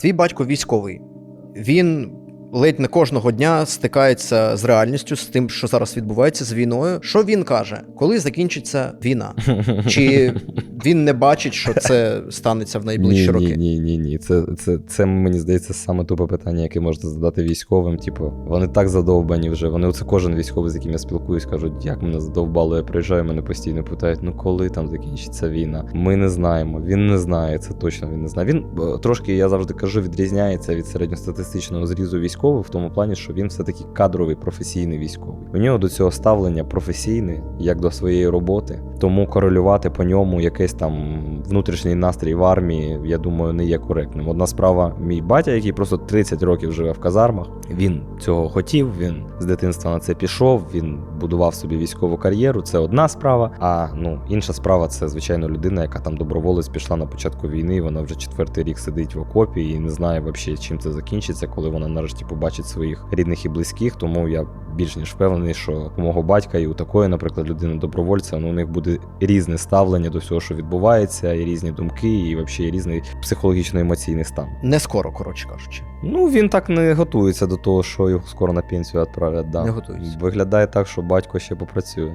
Твій батько військовий. Він ледь не кожного дня стикається з реальністю, з тим, що зараз відбувається з війною. Що він каже, коли закінчиться війна? Чи він не бачить, що це станеться в найближчі ні, роки? Ні, ні, ні, ні. Це, це, це мені здається саме тупе питання, яке можете задати військовим. Типу, вони так задовбані вже. Вони оце кожен військовий, з яким я спілкуюсь, кажуть, як мене задовбало, я приїжджаю, мене постійно питають, ну коли там закінчиться війна? Ми не знаємо. Він не знає, це точно він не знає. Він е, трошки, я завжди кажу, відрізняється від середньостатистичного зрізу військових в тому плані, що він все-таки кадровий професійний військовий. У нього до цього ставлення професійне, як до своєї роботи. Тому корелювати по ньому якийсь там внутрішній настрій в армії, я думаю, не є коректним. Одна справа, мій батя, який просто 30 років живе в казармах, він цього хотів, він з дитинства на це пішов, він будував собі військову кар'єру. Це одна справа. А ну інша справа це звичайно людина, яка там доброволець пішла на початку війни. Вона вже четвертий рік сидить в окопі і не знає взагалі, чим це закінчиться, коли вона нарешті побачить своїх рідних і близьких. Тому я більш ніж впевнений, що у мого батька і у такої, наприклад, людини добровольця, ну у них буде різне ставлення до всього, що відбувається, і різні думки, і взагалі різний психологічно-емоційний стан. Не скоро, коротше кажучи. Ну він так не готується до того, що його скоро на пенсію відправлять. Да. Не готується. Виглядає так, що батько ще попрацює.